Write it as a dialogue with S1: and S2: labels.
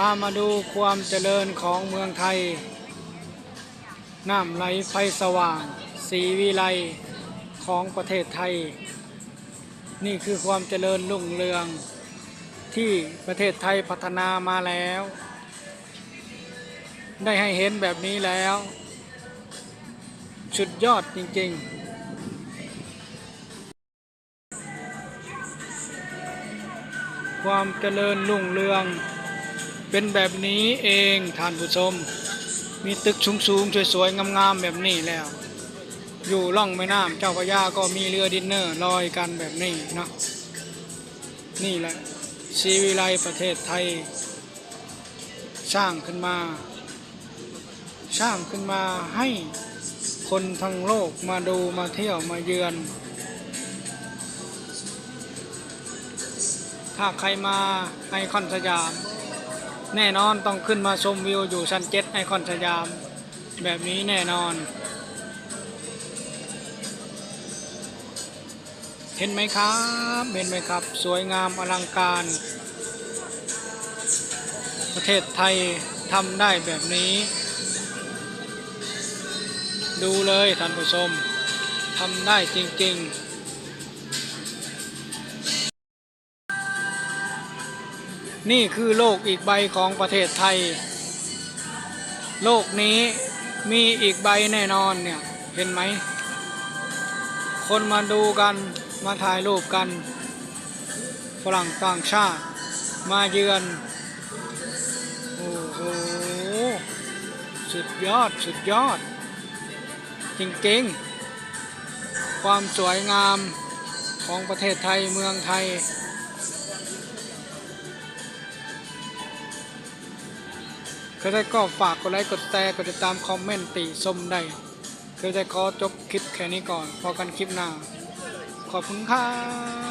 S1: พามาดูความเจริญของเมืองไทย น้ำไหลไฟสว่าง สีวิไลของประเทศไทย นี่คือความเจริญรุ่งเรือง ที่ประเทศไทยพัฒนามาแล้ว ได้ให้เห็นแบบนี้แล้ว สุดยอดจริงๆความเจริญรุ่งเรือง เป็นแบบนี้เองท่านผู้ชม มีตึกสูงๆสวยๆงามๆแบบนี้แล้ว อยู่ล่องแม่น้ำเจ้าพระยาก็มีเรือดินเนอร์ลอยกันแบบนี้นะนี่แหละชีวิไลประเทศไทย สร้างขึ้นมา สร้างขึ้นมาให้คนทั้งโลกมาดูมาเที่ยวมาเยือน ถ้าใครมาไอคอนสยาม แน่นอนต้องขึ้นมาชมวิวอยู่ชั้นเจ็ดไอคอนสยาม แบบนี้แน่นอน เห็นไหมครับ เห็นไหมครับ สวยงามอลังการ ประเทศไทยทำได้แบบนี้ ดูเลยท่านผู้ชมทำได้จริง ๆ นี่คือโลกอีกใบของประเทศไทย โลกนี้มีอีกใบแน่นอนเนี่ยเห็นไหม คนมาดูกันมาถ่ายรูปกัน ฝรั่งต่างชาติ มาเยือน โอ้โห สุดยอดสุดยอด จริงๆ ความสวยงามของประเทศไทยเมืองไทย ก็ได้ก็ฝากกดไลค์กดแชร์กดติดตามคอมเมนต์ติชมได้ก็ได้ขอจบคลิปแค่นี้ก่อนพอกันคลิปหน้าขอบคุณครับ